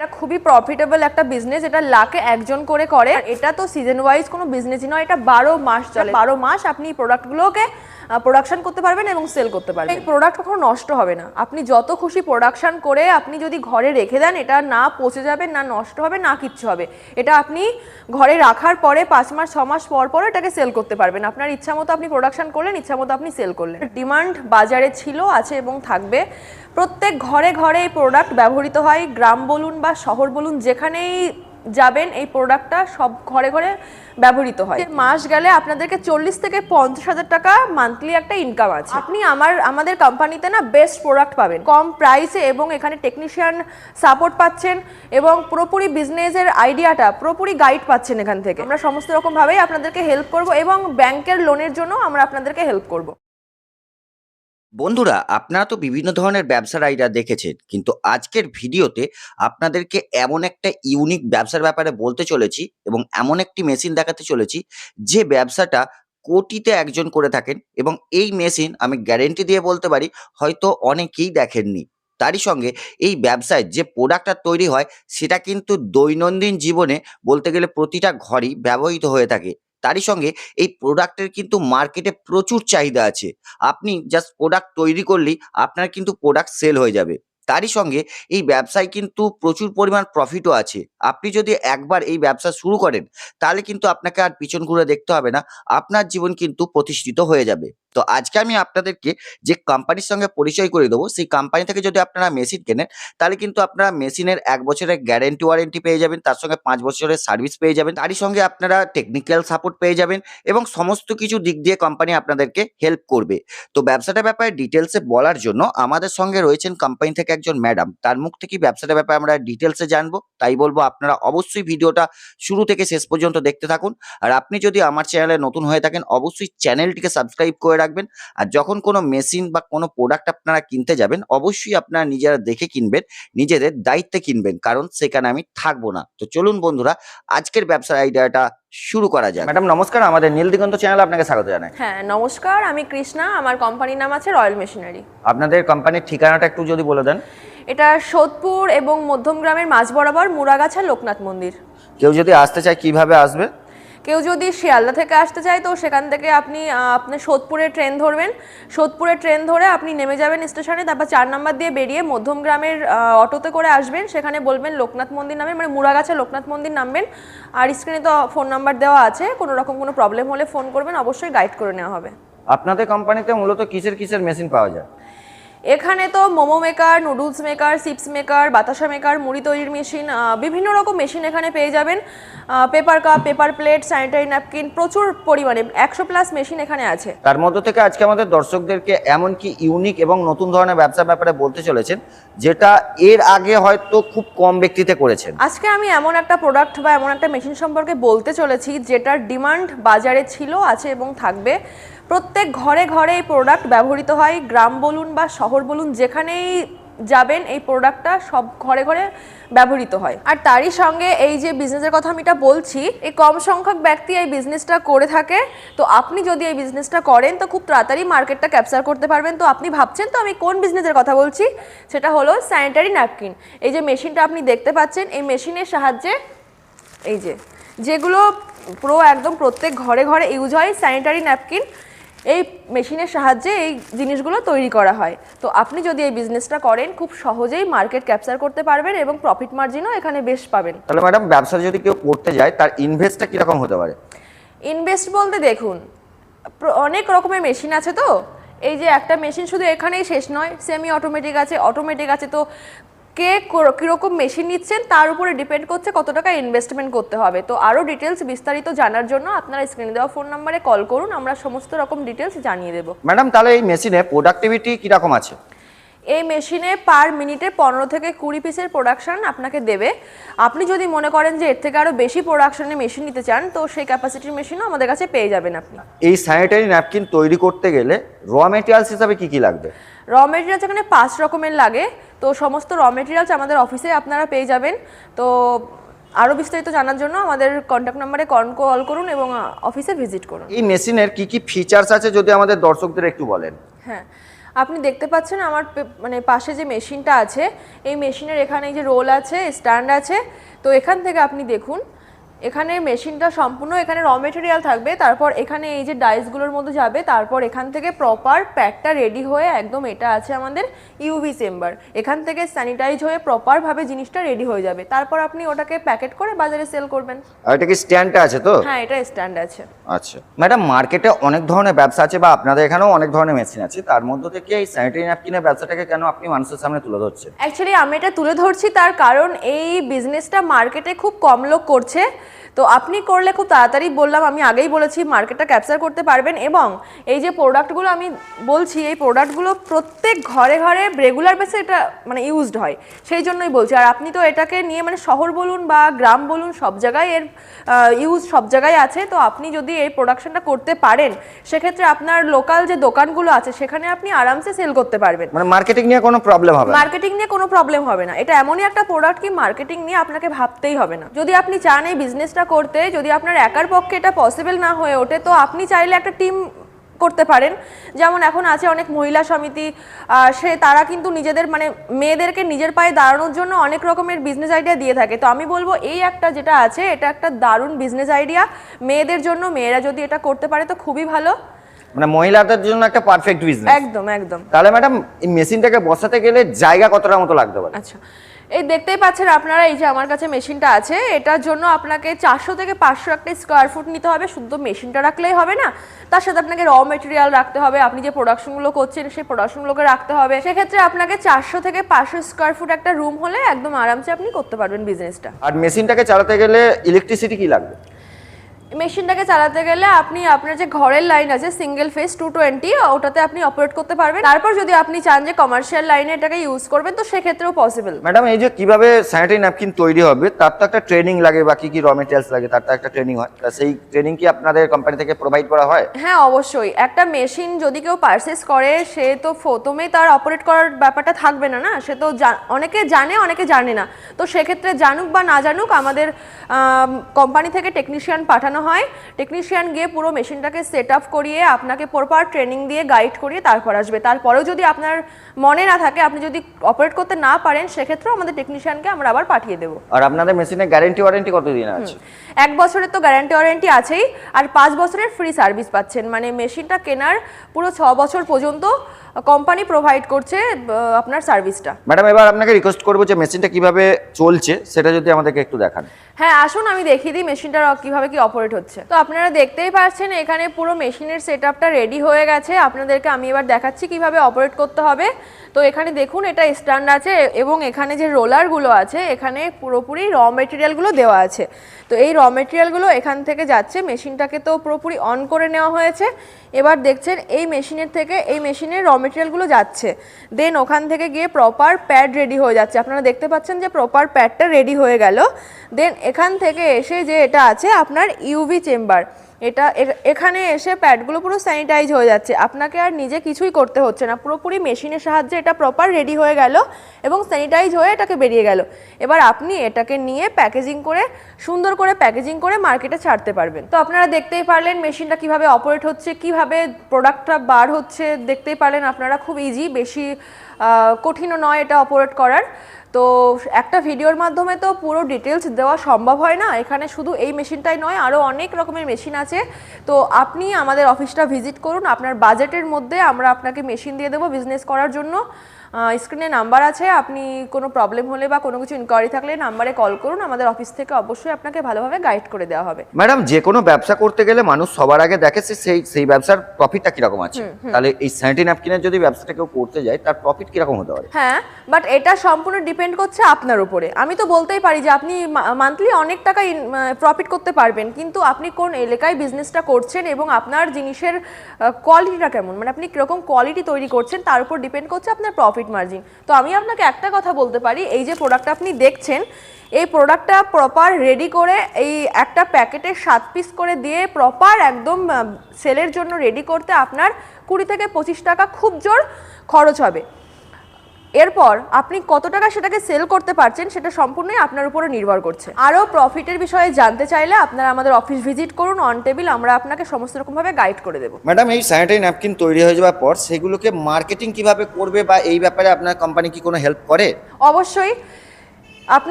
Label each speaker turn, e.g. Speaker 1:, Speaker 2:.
Speaker 1: এটা খুবই প্রফিটেবল একটা বিজনেস এটা লাখে একজন করে করে। এটা তো সিজন ওয়াইজ কোনো বিজনেসই নয়, এটা বারো মাস চলে। বারো মাস আপনি প্রোডাক্টগুলোকে প্রোডাকশন করতে পারবেন এবং সেল করতে পারবেন। এই প্রোডাক্ট কখনো নষ্ট হবে না। আপনি যত খুশি প্রোডাকশন করে আপনি যদি ঘরে রেখে দেন, এটা না পচে যাবে, না নষ্ট হবে, না কিচ্ছু হবে। এটা আপনি ঘরে রাখার পরে পাঁচ মাস, ছ মাস পর পর এটাকে সেল করতে পারবেন। আপনার ইচ্ছা মতো আপনি প্রোডাকশন করলেন, ইচ্ছা মতো আপনি সেল করলেন। ডিমান্ড বাজারে ছিল, আছে এবং থাকবে। প্রত্যেক ঘরে ঘরে এই প্রোডাক্ট ব্যবহৃত হয়। গ্রাম বলুন বা শহর বলুন যেখানেই যাবেন এই প্রোডাক্টটা সব ঘরে ঘরে ব্যবহৃত হয়। মাস গেলে আপনাদেরকে চল্লিশ থেকে পঞ্চাশ হাজার টাকা মান্থলি একটা ইনকাম আছে। আপনি আমার আমাদের কোম্পানিতে না বেস্ট প্রোডাক্ট পাবেন। কম প্রাইসে এবং এখানে টেকনিশিয়ান সাপোর্ট পাচ্ছেন এবং পুরোপুরি বিজনেসের আইডিয়াটা পুরোপুরি গাইড পাচ্ছেন এখান থেকে। আমরা সমস্ত রকমভাবেই আপনাদেরকে হেল্প করব এবং ব্যাংকের লোনের জন্য আমরা আপনাদেরকে হেল্প করব।
Speaker 2: বন্ধুরা, আপনারা তো বিভিন্ন ধরনের ব্যবসার আইডিয়া দেখেছেন, কিন্তু আজকের ভিডিওতে আপনাদেরকে এমন একটা ইউনিক ব্যবসার ব্যাপারে বলতে চলেছি এবং এমন একটি মেশিন দেখাতে চলেছি, যে ব্যবসাটা কোটিতে একজন করে থাকেন এবং এই মেশিন আমি গ্যারেন্টি দিয়ে বলতে পারি, হয়তো অনেকেই দেখেননি। তারই সঙ্গে এই ব্যবসায় যে প্রোডাক্টটা তৈরি হয়, সেটা কিন্তু দৈনন্দিন জীবনে বলতে গেলে প্রতিটা ঘরই ব্যবহৃত হয়ে থাকে। তারই সঙ্গে এই প্রোডাক্টের কিন্তু মার্কেটে প্রচুর চাহিদা আছে। আপনি জাস্ট প্রোডাক্ট তৈরি করলেই আপনার কিন্তু প্রোডাক্ট সেল হয়ে যাবে। তারই সঙ্গে এই ব্যবসায় কিন্তু প্রচুর পরিমাণ প্রফিটও আছে। আপনি যদি একবার এই ব্যবসা শুরু করেন, তাহলে কিন্তু আপনাকে আর পিছন ঘুরে দেখতে হবে না। আপনার জীবন কিন্তু প্রতিষ্ঠিত হয়ে যাবে। তো আজকে আমি আপনাদেরকে যে কোম্পানির সঙ্গে পরিচয় করে দেবো, সেই কোম্পানি থেকে যদি আপনারা মেশিন কেনেন, তাহলে কিন্তু আপনারা মেশিনের এক বছরের গ্যারেন্টি ওয়ারেন্টি পেয়ে যাবেন, তার সঙ্গে পাঁচ বছরের সার্ভিস পেয়ে যাবেন, তারই সঙ্গে আপনারা টেকনিক্যাল সাপোর্ট পেয়ে যাবেন এবং সমস্ত কিছু দিক দিয়ে কোম্পানি আপনাদেরকে হেল্প করবে। তো ব্যবসাটার ব্যাপারে ডিটেলসে বলার জন্য আমাদের সঙ্গে রয়েছেন কোম্পানি থেকে একজন ম্যাডাম তার মুখ থেকে ব্যবসাটার ব্যাপারে আমরা ডিটেলসে জানব। তাই বলব, আপনারা অবশ্যই ভিডিওটা শুরু থেকে শেষ পর্যন্ত দেখতে থাকুন। আর আপনি যদি আমার চ্যানেলে নতুন হয়ে থাকেন, অবশ্যই চ্যানেলটিকে সাবস্ক্রাইব করে রাখবেন। আর যখন কোনো মেশিন বা কোনো প্রোডাক্ট আপনারা কিনতে যাবেন অবশ্যই আপনারা নিজেরা দেখে কিনবেন নিজেদের দায়িত্বে কিনবেন কারণ সেখানে আমি থাকব না। তো চলুন বন্ধুরা আজকের ব্যবসার আইডিয়াটা শুরু করা যাক। ম্যাডাম নমস্কার আমাদের নীল দিগন্ত চ্যানেল আপনাকে স্বাগত জানাই।
Speaker 1: হ্যাঁ নমস্কার আমি কৃষ্ণা আমার কোম্পানির নাম আছে রয়্যাল মেশিনারি
Speaker 2: আপনাদের কোম্পানির ঠিকানাটা একটু যদি বলে দেন।
Speaker 1: এটা সোদপুর এবং মধ্যমগ্রামের মাঝ বরাবর মুরাগাছা লোকনাথ মন্দির।
Speaker 2: কেউ যদি আসতে চায় কীভাবে আসবে?
Speaker 1: কেউ যদি শিয়ালদা থেকে আসতে চায় তো সেখান থেকে আপনি আপনি সোদপুরে ট্রেন ধরবেন। সোদপুরে ট্রেন ধরে আপনি নেমে যাবেন স্টেশনে তারপর চার নাম্বার দিয়ে বেরিয়ে মধ্যমগ্রামের আহ, অটোতে করে আসবেন। সেখানে বলবেন লোকনাথ মন্দির নামে মানে মুরাগাছা লোকনাথ মন্দির নামবেন। আর স্ক্রিনে তো ফোন নাম্বার দেওয়া আছে। কোনো রকম কোনো প্রবলেম হলে ফোন করবেন অবশ্যই গাইড করে নেওয়া হবে।
Speaker 2: আপনাদের কোম্পানিতে মূলত কিসের কিসের মেশিন পাওয়া যায়?
Speaker 1: এখানে তো momo maker noodles maker chips maker বাতাসা মেকার মুড়ি তৈরির মেশিন বিভিন্ন রকম মেশিন এখানে পেয়ে যাবেন। Paper cup paper plate sanitary napkin প্রচুর পরিমাণে একশো প্লাস মেশিন এখানে আছে।
Speaker 2: তার মধ্য থেকে আজকে আমাদের দর্শকদেরকে এমন কি ইউনিক এবং নতুন ধরনের ব্যবসার ব্যাপারে বলতে চলেছেন যেটা এর আগে হয়তো খুব কম ব্যক্তিতে করেছেন।
Speaker 1: আজকে আমি এমন একটা প্রোডাক্ট বা এমন একটা মেশিন সম্পর্কে বলতে চলেছি যেটার ডিমান্ড বাজারে ছিল আছে এবং থাকবে। প্রত্যেক ঘরে ঘরে এই প্রোডাক্ট ব্যবহৃত হয়। গ্রাম বলুন বা শহর বলুন, যেখানেই যাবেন এই প্রোডাক্টটা সব ঘরে ঘরে ব্যবহৃত হয়। আর তারই সঙ্গে এই যে বিজনেসের কথা আমি এটা বলছি, এই কম সংখ্যক ব্যক্তি এই বিজনেসটা করে থাকে। তো আপনি যদি এই বিজনেসটা করেন, তো খুব তাড়াতাড়ি মার্কেটটা ক্যাপচার করতে পারবেন। তো আপনি ভাবছেন, তো আমি কোন বিজনেসের কথা বলছি? সেটা হলো স্যানিটারি ন্যাপকিন এই যে মেশিনটা আপনি দেখতে পাচ্ছেন, এই মেশিনের সাহায্যে এই যে, যেগুলো পুরো একদম প্রত্যেক ঘরে ঘরে ইউজ হয় স্যানিটারি ন্যাপকিন এই মেশিনের সাহায্যে এই জিনিসগুলো তৈরি করা হয়। তো আপনি যদি এই বিজনেসটা করেন খুব সহজেই মার্কেট ক্যাপচার করতে পারবেন এবং প্রফিট মার্জিনও এখানে বেশ পাবেন।
Speaker 2: তাহলে ম্যাডাম ব্যবসা যদি কেউ করতে যায় তার ইনভেস্টটা কীরকম হতে পারে?
Speaker 1: ইনভেস্ট বলতে দেখুন অনেক রকমের মেশিন আছে তো। এই যে একটা মেশিন শুধু এখানেই শেষ নয় সেমি অটোমেটিক আছে অটোমেটিক আছে তো কে কীরকম মেশিন নিচ্ছেন, তার উপরে ডিপেন্ড করছে কত টাকা ইনভেস্টমেন্ট করতে হবে। তো আরও ডিটেলস বিস্তারিত জানার জন্য আপনারা স্ক্রিনে দেওয়া ফোন নাম্বারে কল করুন, আমরা সমস্ত রকম ডিটেলস জানিয়ে দেবো।
Speaker 2: ম্যাডাম, তাহলে এই মেশিনে প্রোডাক্টিভিটি কীরকম আছে?
Speaker 1: এই মেশিনে পার মিনিটে পনেরো থেকে কুড়ি পিসের প্রোডাকশান আপনাকে দেবে। আপনি যদি মনে করেন যে এর থেকে আরও বেশি প্রোডাকশনে মেশিন নিতে চান তো সেই ক্যাপাসিটির মেশিনও আমাদের কাছে পেয়ে যাবেন আপনি।
Speaker 2: এই স্যানিটারি ন্যাপকিন তৈরি করতে গেলে র মেটেরিয়ালস হিসাবে কি কি লাগবে?
Speaker 1: র মেটেরিয়ালস এখানে পাঁচ রকমের লাগে। তো সমস্ত র মেটেরিয়ালস আমাদের অফিসে আপনারা পেয়ে যাবেন। তো আরও বিস্তারিত জানার জন্য আমাদের কন্ট্যাক্ট নাম্বারে কন কল করুন এবং অফিসে ভিজিট করুন।
Speaker 2: এই মেশিনের কি কি ফিচার্স আছে যদি আমাদের দর্শকদের একটু বলেন?
Speaker 1: হ্যাঁ। আপনি দেখতে পাচ্ছেন আমার মানে পাশে যে মেশিনটা আছে, এই মেশিনের এখানে যে রোল আছে, স্ট্যান্ড আছে, তো এখান থেকে আপনি দেখুন এখানে মেশিনটা সম্পূর্ণ এখানে র মেটেরিয়াল থাকবে তারপর এখানে এই যে ডাইসগুলোর মধ্যে যাবে তারপর এখান থেকে প্রপার প্যাকটা রেডি হয়ে একদম এটা আছে আমাদের ইউভি চেম্বার এখান থেকে স্যানিটাইজ হয়ে প্রপারভাবে জিনিসটা রেডি হয়ে যাবে। তারপর আপনি ওটাকে প্যাকেট করে বাজারে সেল করবেন।
Speaker 2: এটা কি স্ট্যান্ডটা আছে তো?
Speaker 1: হ্যাঁ এটা স্ট্যান্ড আছে।
Speaker 2: আচ্ছা। ম্যাডাম মার্কেটে অনেক ধরনের ব্যবসা আছে বা আপনাদের এখানেও অনেক ধরনের মেশিন আছে। তার মধ্যে থেকে এই স্যানিটারি ন্যাপকিনের ব্যবসাটাকে কেন আপনি মানুষের সামনে তুলে ধরছেন?
Speaker 1: অ্যাকচুয়ালি আমি এটা তুলে ধরছি তার কারণ এই বিজনেসটা মার্কেটে খুব কম লোক করছে। তো আপনি করলে খুব তাড়াতাড়ি বললাম আমি আগেই বলেছি মার্কেটটা ক্যাপচার করতে পারবেন এবং এই যে প্রোডাক্টগুলো আমি বলছি এই প্রোডাক্টগুলো প্রত্যেক ঘরে ঘরে রেগুলার বেসে এটা মানে ইউজড হয়। সেই জন্যই বলছি। আর আপনি তো এটাকে নিয়ে মানে শহর বলুন বা গ্রাম বলুন সব জায়গায় এর ইউজ সব জায়গায় আছে। তো আপনি যদি এই প্রোডাকশনটা করতে পারেন সেক্ষেত্রে আপনার লোকাল যে দোকানগুলো আছে সেখানে আপনি আরামসে সেল করতে পারবেন।
Speaker 2: মানে মার্কেটিং নিয়ে কোনো প্রবলেম হবে
Speaker 1: মার্কেটিং নিয়ে কোনো প্রবলেম হবে না। এটা এমনই একটা প্রোডাক্ট কি মার্কেটিং নিয়ে আপনাকে ভাবতেই হবে না। যদি আপনি চান এই বিজনেসটা করতে যদি আপনার একার পক্ষে এটা পসিবল না হয়ে ওঠে তো আপনি চাইলে একটা টিম করতে পারেন। যেমন এখন আছে অনেক মহিলা সমিতি সে তারা কিন্তু নিজেদের মানে মেয়েদেরকে নিজের পায়ে দাঁড়ানোর জন্য অনেক রকমের বিজনেস আইডিয়া দিয়ে থাকে। তো আমি বলব এই একটা যেটা আছে এটা একটা দারুণ বিজনেস আইডিয়া মেয়েদের জন্য মেয়েরা যদি এটা করতে পারে তো খুবই ভালো।
Speaker 2: মানে মহিলাদের জন্য একটা পারফেক্ট বিজনেস
Speaker 1: একদম একদম।
Speaker 2: তাহলে ম্যাডাম এই মেশিনটাকে বসাতে গেলে জায়গা কতটা মতো লাগতে পারে?
Speaker 1: আচ্ছা এই দেখতেই পাচ্ছেন আপনারা, এই যে আমার কাছে মেশিনটা আছে, এটার জন্য আপনাকে চারশো থেকে পাঁচশো একটা স্কোয়ার ফুট নিতে হবে। শুধু মেশিনটা রাখলেই হবে না। তার সাথে আপনাকে র মেটেরিয়াল রাখতে হবে। আপনি যে প্রোডাকশনগুলো করছেন, সেই প্রোডাকশনগুলোকে রাখতে হবে। সেক্ষেত্রে আপনাকে চারশো থেকে পাঁচশো স্কোয়ার ফুট একটা রুম হলে একদম আরামসে আপনি করতে পারবেন বিজনেসটা
Speaker 2: আর মেশিনটাকে চালাতে গেলে ইলেকট্রিসিটি কি লাগবে?
Speaker 1: মেশিনটাকে চালাতে গেলে আপনি আপনার যে ঘরের লাইন আছে সিঙ্গেল ফেস টু টোয়েন্টি ওটাতে আপনি অপারেট করতে পারবেন। তারপর যদি আপনি চান যে কমার্শিয়াল লাইনে এটাকে ইউজ করবেন তো সেক্ষেত্রেও পসিবল
Speaker 2: ম্যাডাম এই যে কীভাবে স্যানিটারি ন্যাপকিন তৈরি হবে তার তো একটা ট্রেনিং লাগে বা কি কি র মেটেরিয়ালস লাগে তার তো একটা ট্রেনিং হয়। তা সেই ট্রেনিং কি আপনাদের কোম্পানি থেকে প্রোভাইড করা হয়?
Speaker 1: হ্যাঁ অবশ্যই। একটা মেশিন যদি কেউ পারচেস করে সে তো প্রথমে তার অপারেট করার ব্যাপারটা থাকবে না না? সে তো অনেকে জানে অনেকে জানে না। তো সেক্ষেত্রে জানুক বা না জানুক আমাদের কোম্পানি থেকে টেকনিশিয়ান পাঠানো হয়। টেকনিশিয়ান গিয়ে পুরো মেশিনটাকে সেট আপ করিয়ে আপনাকে প্রপার ট্রেনিং দিয়ে গাইড করিয়ে তারপর আসবে। তারপরেও যদি আপনার মনে না থাকে আপনি যদি অপারেট করতে না পারেন সেক্ষেত্রেও আমাদের টেকনিশিয়ানকে আমরা আবার পাঠিয়ে দেবো।
Speaker 2: আর আপনাদের মেশিনের গ্যারেন্টি ওয়ারেন্টি কতদিন আছে?
Speaker 1: এক বছরের তো গ্যারেন্টি ওয়ারেন্টি আছেই। আর পাঁচ বছরের ফ্রি সার্ভিস পাচ্ছেন। মানে মেশিনটা কেনার পুরো ছ বছর পর্যন্ত কোম্পানি প্রোভাইড করছে আপনার সার্ভিসটা
Speaker 2: ম্যাডাম এবার আপনাকে রিকোয়েস্ট করব যে মেশিনটা কীভাবে চলছে সেটা যদি আমাদেরকে একটু দেখান।
Speaker 1: হ্যাঁ আসুন আমি দেখিয়ে দিই মেশিনটা কীভাবে কি অপারেট হচ্ছে। তো আপনারা দেখতেই পাচ্ছেন এখানে পুরো মেশিনের সেট রেডি হয়ে গেছে। আপনাদেরকে আমি এবার দেখাচ্ছি কীভাবে অপারেট করতে হবে। তো এখানে দেখুন এটা স্ট্যান্ড আছে এবং এখানে যে রোলারগুলো আছে এখানে পুরোপুরি র মেটেরিয়ালগুলো দেওয়া আছে। তো এই র মেটেরিয়ালগুলো এখান থেকে যাচ্ছে মেশিনটাকে তো পুরোপুরি অন করে নেওয়া হয়েছে। এবার দেখছেন এই মেশিনের থেকে এই মেশিনের র মেটেরিয়ালগুলো যাচ্ছে। দেন ওখান থেকে গিয়ে প্রপার প্যাড রেডি হয়ে যাচ্ছে। আপনারা দেখতে পাচ্ছেন যে প্রপার প্যাডটা রেডি হয়ে গেল। দেন এখান থেকে এসে যে এটা আছে আপনার ইউভি চেম্বার এটা এখানে এসে প্যাডগুলো পুরো স্যানিটাইজ হয়ে যাচ্ছে। আপনাকে আর নিজে কিছুই করতে হচ্ছে না। পুরোপুরি মেশিনের সাহায্যে এটা প্রপার রেডি হয়ে গেল এবং স্যানিটাইজ হয়ে এটাকে বেরিয়ে গেল। এবার আপনি এটাকে নিয়ে প্যাকেজিং করে, সুন্দর করে প্যাকেজিং করে মার্কেটে ছাড়তে পারবেন। তো আপনারা দেখতেই পারলেন মেশিনটা কীভাবে অপারেট হচ্ছে, কীভাবে প্রোডাক্টটা বার হচ্ছে, দেখতেই পারলেন আপনারা খুব ইজি বেশি কঠিনও নয় এটা অপারেট করার। তো একটা ভিডিওর মাধ্যমে তো পুরো ডিটেলস দেওয়া সম্ভব হয় না। এখানে শুধু এই মেশিনটাই নয় আরও অনেক রকমের মেশিন আছে। তো আপনি আমাদের অফিসটা ভিজিট করুন। আপনার বাজেটের মধ্যে আমরা আপনাকে মেশিন দিয়ে দেবো বিজনেস করার জন্য। স্ক্রিনে নাম্বার আছে আপনি কোনো প্রবলেম হলে বা কোনো কিছু ইনকোয়ারি থাকলে নাম্বারে কল করুন আমাদের অফিস থেকে অবশ্যই আপনাকে ভালোভাবে গাইড করে দেওয়া হবে।
Speaker 2: ম্যাডাম যে কোনো ব্যবসা করতে গেলে মানুষ সবার আগে দেখে সে সেই সেই ব্যবসার প্রফিটটা কীরকম আছে। তাহলে এই স্যানিটারি ন্যাপকিনের যদি ব্যবসাটা কেউ করতে যায় তার প্রফিট কীরকম হতে পারে?
Speaker 1: হ্যাঁ বাট এটা সম্পূর্ণ ডিপেন্ড করছে আপনার উপরে। আমি তো বলতেই পারি যে আপনি মান্থলি অনেক টাকা প্রফিট করতে পারবেন কিন্তু আপনি কোন এলাকায় বিজনেসটা করছেন এবং আপনার জিনিসের কোয়ালিটিটা কেমন? মানে আপনি কীরকম কোয়ালিটি তৈরি করছেন তার উপর ডিপেন্ড করছে আপনার প্রফিট মার্জিন তো আমি আপনাকে একটা কথা বলতে পারি, এই যে প্রোডাক্টটা আপনি দেখছেন, এই প্রোডাক্টটা প্রপার রেডি করে, এই একটা প্যাকেটে সাত পিস করে দিয়ে প্রপার একদম সেলের জন্য রেডি করতে আপনার কুড়ি থেকে পঁচিশ টাকা খুব জোর খরচ হবে। এরপর আপনি কত টাকা সেটাকে সেল করতে পারছেন সেটা সম্পূর্ণই আপনার উপরে নির্ভর করছে। আরও প্রফিটের বিষয়ে জানতে চাইলে আপনারা আমাদের অফিস ভিজিট করুন অন টেবিল আমরা আপনাকে সমস্ত রকমভাবে গাইড করে দেবো।
Speaker 2: ম্যাডাম এই স্যানিটারি ন্যাপকিন তৈরি হয়ে যাওয়ার পর সেগুলোকে মার্কেটিং কীভাবে করবে বা এই ব্যাপারে আপনার কোম্পানি কি কোনো হেল্প করে?
Speaker 1: অবশ্যই। আপনি